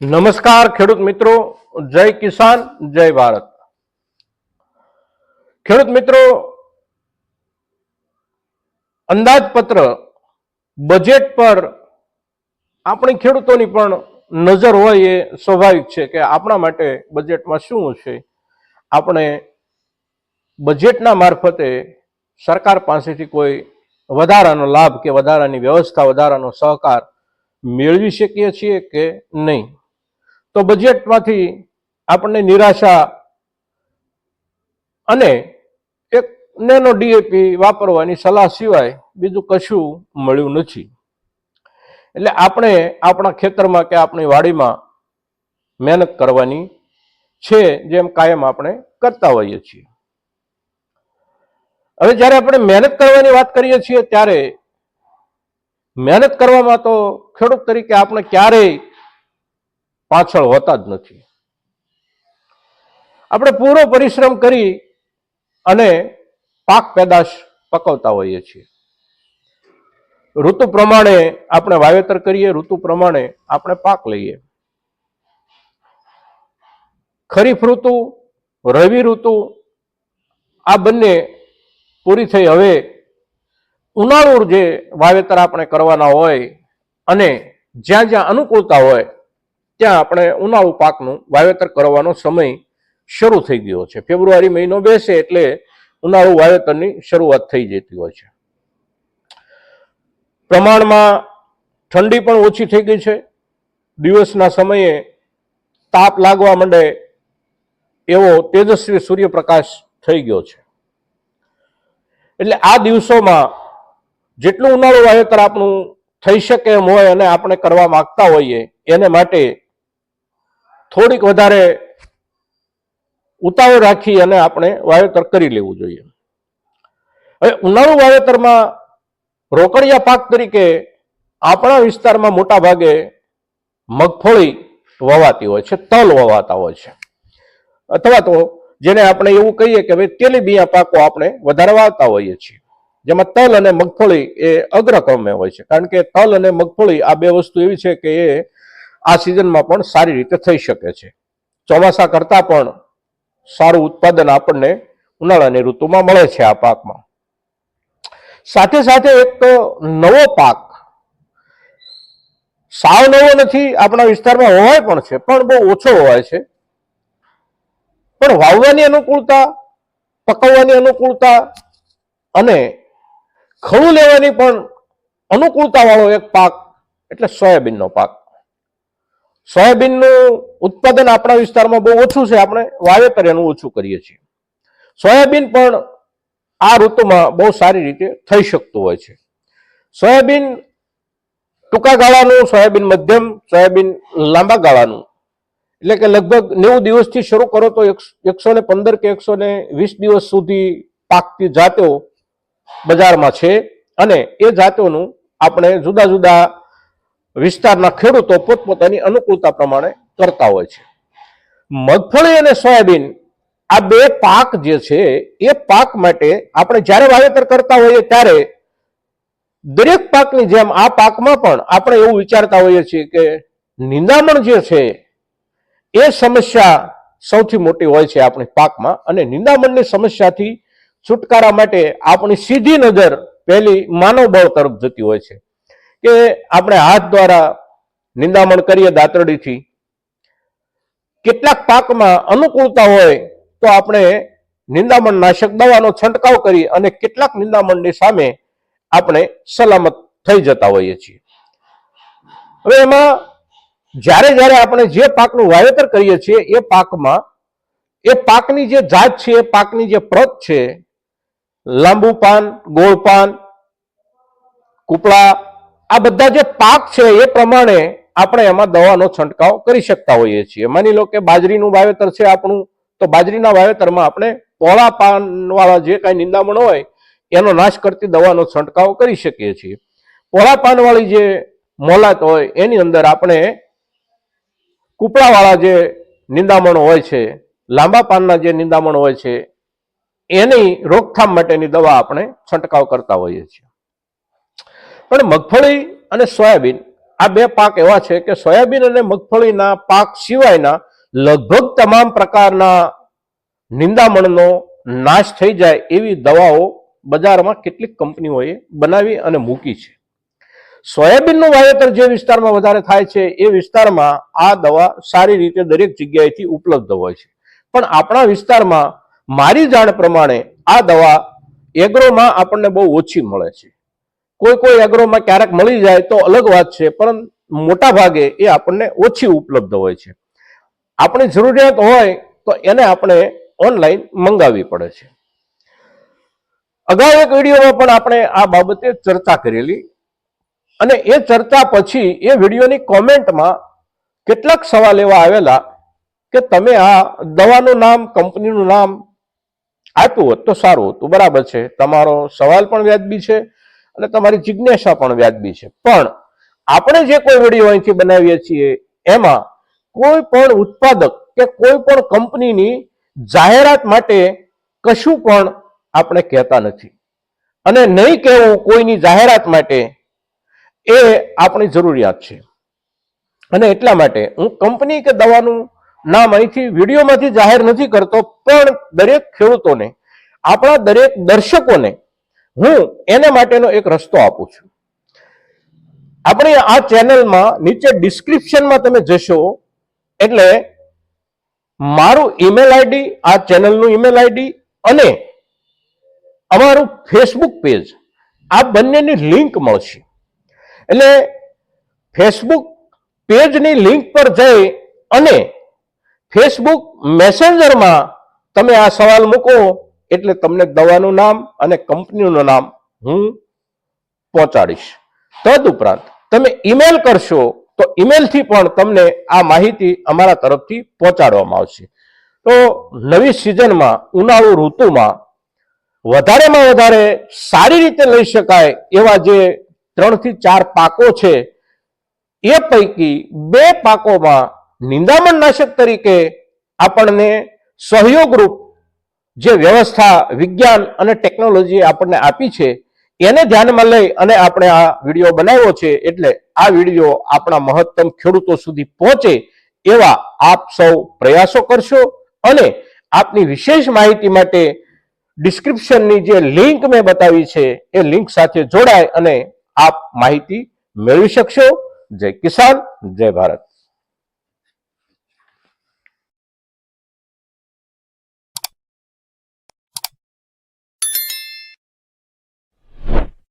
નમસ્કાર ખેડૂત મિત્રો, જય કિસાન, જય ભારત. ખેડૂત મિત્રો, અંદાજપત્ર બજેટ પર આપણી ખેડૂતોની પણ નજર હોય એ સ્વાભાવિક છે કે આપણા માટે બજેટમાં શું છે આપણે બજેટના મારફતે સરકાર પાસેથી કોઈ વધારાનો લાભ કે વધારાની વ્યવસ્થા, વધારાનો સહકાર મેળવી શકીએ છીએ કે નહીં? તો બજેટમાંથી આપણને નિરાશા અને એક નેનો ડીએપી વાપરવાની સલાહ સિવાય બીજું કશું મળ્યું નથી. એટલે આપણે આપણા ખેતરમાં કે આપણી વાડીમાં મહેનત કરવાની છે જેમ કાયમ આપણે કરતા હોઈએ છીએ. હવે જ્યારે આપણે મહેનત કરવાની વાત કરીએ છીએ ત્યારે મહેનત કરવામાં તો ખેડૂત તરીકે આપણે ક્યારેય પાછળ હોતા જ નથી. આપણે પૂરો પરિશ્રમ કરી અને પાક પેદાશ પકવતા હોઈએ છીએ. ઋતુ પ્રમાણે આપણે વાવેતર કરીએ, ઋતુ પ્રમાણે આપણે પાક લઈએ. ખરીફ ઋતુ, રવિ ઋતુ, આ બંને પૂરી થઈ હવે ઉનાળુ જે વાવેતર આપણે કરવાના હોય અને જ્યાં જ્યાં અનુકૂળતા હોય ત્યાં આપણે ઉનાળુ પાકનું વાવેતર કરવાનો સમય શરૂ થઈ ગયો છે. ફેબ્રુઆરી મહિનો બેસે એટલે ઉનાળુ વાવેતરની શરૂઆત થઈ જતી હોય છે. પ્રમાણમાં ઠંડી પણ ઓછી થઈ ગઈ છે. દિવસના સમયે તાપ લાગવા માંડે એવો તેજસ્વી સૂર્યપ્રકાશ થઈ ગયો છે. એટલે આ દિવસોમાં જેટલું ઉનાળુ વાવેતર આપણું થઈ શકે એમ હોય અને આપણે કરવા માગતા હોઈએ, એને માટે થોડીક વધારે ઉતાવળ રાખી અને આપણે વાવેતર કરી લેવું જોઈએ. હવે ઉનાળુ વાવેતરમાં રોકડિયા પાક તરીકે આપણા વિસ્તારમાં મોટા ભાગે મગફળી વવાતી હોય છે, તલ વવાતા હોય છે. અથવા તો જેને આપણે એવું કહીએ કે ભાઈ તેલીબિયા પાકો આપણે વધારે વાવતા હોઈએ છીએ. જેમાં તલ અને મગફળી એ અગ્રક્રમે હોય છે. કારણ કે તલ અને મગફળી આ બે વસ્તુ એવી છે કે એ આ સિઝનમાં પણ સારી રીતે થઈ શકે છે. ચોમાસા કરતાં પણ સારું ઉત્પાદન આપણને ઉનાળાની ઋતુમાં મળે છે આ પાકમાં. સાથે સાથે એક નવો પાક, સાવ નવો નથી આપણા વિસ્તારમાં હોવાય પણ છે, પણ બહુ ઓછો હોવાય છે. પણ વાવવાની અનુકૂળતા, પકવવાની અનુકૂળતા અને ખળું લેવાની પણ અનુકૂળતા વાળો એક પાક, એટલે સોયાબીનનો પાક. સોયાબીનનું ઉત્પાદન આપણા વિસ્તારમાં બહુ ઓછું છે. આપણે વાવેતર એનું ઓછું કરીએ છીએ. સોયાબીન પણ આ ઋતુમાં બહુ સારી રીતે થઈ શકતું હોય છે. સોયાબીન ટૂંકા ગાળાનું, સોયાબીન મધ્યમ, સોયાબીન લાંબા ગાળાનું. એટલે કે લગભગ નેવું દિવસથી શરૂ કરો તો એકસો ને પંદર કે એકસો ને વીસ દિવસ સુધી પાકતી જાતો બજારમાં છે. અને એ જાતોનું આપણે જુદા જુદા વિસ્તારના ખેડૂતો પોતપોતાની અનુકૂળતા પ્રમાણે કરતા હોય છે. મગફળી અને સોયાબીન આ બે પાક જે છે, એ પાક માટે આપણે જ્યારે વાવેતર કરતા હોઈએ ત્યારે દરેક પાકની જેમ આ પાકમાં પણ આપણે એવું વિચારતા હોઈએ છીએ કે નિંદામણ જે છે, એ સમસ્યા સૌથી મોટી હોય છે આપણી પાકમાં અને નિંદામણની સમસ્યાથી છુટકારા માટે આપણી સીધી નજર પહેલી માનવ બળ તરફ જતી હોય છે. કે આપણે હાથ દ્વારા નિંદામણ કરીએ દાંતરડીથી, કેટલાક પાકમાં અનુકૂળતા હોય તો આપણે નિંદામણ નાશક દવાનો છંટકાવ કરી અને કેટલાક નિંદામણની સામે આપણે સલામત થઈ જતા હોઈએ છીએ. હવે એમાં જ્યારે જ્યારે આપણે જે પાકનું વાવેતર કરીએ છીએ, એ પાકમાં એ પાકની જે જાત છે, એ પાકની જે પ્રત છે લાંબુ પાન ગોળ પાન કૂપળા આ બધા જે પાક છે એ પ્રમાણે આપણે એમાં દવાનો છંટકાવ કરી શકતા હોઈએ છીએ. માની લો કે બાજરીનું વાવેતર છે આપણું, તો બાજરીના વાવેતરમાં આપણે પોળા પાન વાળા જે કાંઈ નિંદામણ હોય, એનો નાશ કરતી દવાનો છંટકાવ કરી શકીએ છીએ. પોળા પાનવાળી જે મોલાત હોય, એની અંદર આપણે કૂપળાવાળા જે નિંદામણ હોય છે, લાંબા પાનના જે નિંદામણ હોય છે, એની રોકથામ માટેની દવા આપણે છંટકાવ કરતા હોઈએ છીએ. પણ મગફળી અને સોયાબીન, આ બે પાક એવા છે કે સોયાબીન અને મગફળીના પાક સિવાયના લગભગ તમામ પ્રકારના નિંદામણનો નાશ થઈ જાય એવી દવાઓ બજારમાં કેટલીક કંપનીઓએ બનાવી અને મૂકી છે. સોયાબીનનું વાવેતર જે વિસ્તારમાં વધારે થાય છે એ વિસ્તારમાં આ દવા સારી રીતે દરેક જગ્યાએથી ઉપલબ્ધ હોય છે. પણ આપણા વિસ્તારમાં મારી જાણ પ્રમાણે આ દવા એગ્રોમાં આપણને બહુ ઓછી મળે છે. કોઈ કોઈ એગ્રોમાં ક્યારેક મળી જાય તો અલગ વાત છે, પણ મોટા ભાગે એ આપણને ઓછી ઉપલબ્ધ હોય છે. આપણી જરૂરિયાત હોય તો એને આપણે ઓનલાઈન મંગાવવી પડે છે. અગાઉ એક વિડીયોમાં પણ આપણે આ બાબતે ચર્ચા કરેલી અને એ ચર્ચા પછી એ વિડીયોની કોમેન્ટમાં કેટલાક સવાલ એવા આવેલા કે તમે આ દવાનું નામ, કંપનીનું નામ આપ્યું હોત તો સારું હતું. બરાબર છે. તમારો સવાલ પણ વ્યાજબી છે. અને તમારી જિજ્ઞાસા પણ વ્યાજબી છે. પણ આપણે જે કોઈ વીડિયો અહીંથી બનાવીએ છીએ, એમાં કોઈ પણ ઉત્પાદક કે કોઈ પણ કંપનીની જાહેરાત માટે કશું પણ આપણે કહેતા નથી. અને નહીં કહેવું કોઈની જાહેરાત માટે એ આપણી જરૂરિયાત છે. અને એટલા માટે હું કંપની કે દવાનું નામ અહીંથી વિડીયોમાંથી જાહેર નથી કરતો, પણ દરેક ખેડૂતોને, આપણા દરેક દર્શકોને હું એને માટેનો એક રસ્તો આપું છું. આપણે આ ચેનલમાં નીચે ડિસ્ક્રિપ્શનમાં તમે જશો, એટલે મારું ઈમેલ આઈડી, આ ચેનલનું ઈમેલ આઈડી અને અમારું ફેસબુક પેજ, આ બંનેની લિંક મળશે. એટલે ફેસબુક પેજની લિંક પર જઈ અને ફેસબુક મેસેન્જરમાં તમે આ સવાલ મૂકો એટલે તમને દવાનું નામ અને કંપનીનું નામ હું પહોંચાડીશ. તદુપરાંત તમે ઈમેલ કરશો તો ઈમેલથી પણ તમને આ માહિતી અમારા તરફથી પહોંચાડવામાં આવશે. તો નવી સિઝનમાં ઉનાળુ ઋતુમાં વધારેમાં વધારે સારી રીતે લઈ શકાય એવા જે ત્રણથી ચાર પાકો છે, એ પૈકી બે પાકોમાં નિંદામણ નાશક તરીકે આપણને સહયોગરૂપ જે વ્યવસ્થા, વિજ્ઞાન અને ટેકનોલોજી આપણને આપી છે, એને ધ્યાનમાં લઈ અને આપણે આ વીડિયો બનાવ્યો છે એટલે આ વીડિયો આપણા મહત્તમ ખેડૂતો સુધી પહોંચે એવા આપ સૌ પ્રયાસો કરશો અને આપની વિશેષ માહિતી માટે ડિસ્ક્રિપ્શનની જે લિંક મેં બતાવી છે, એ લિંક સાથે જોડાય અને આપ માહિતી મેળવી શકશો. જય કિસાન, જય ભારત.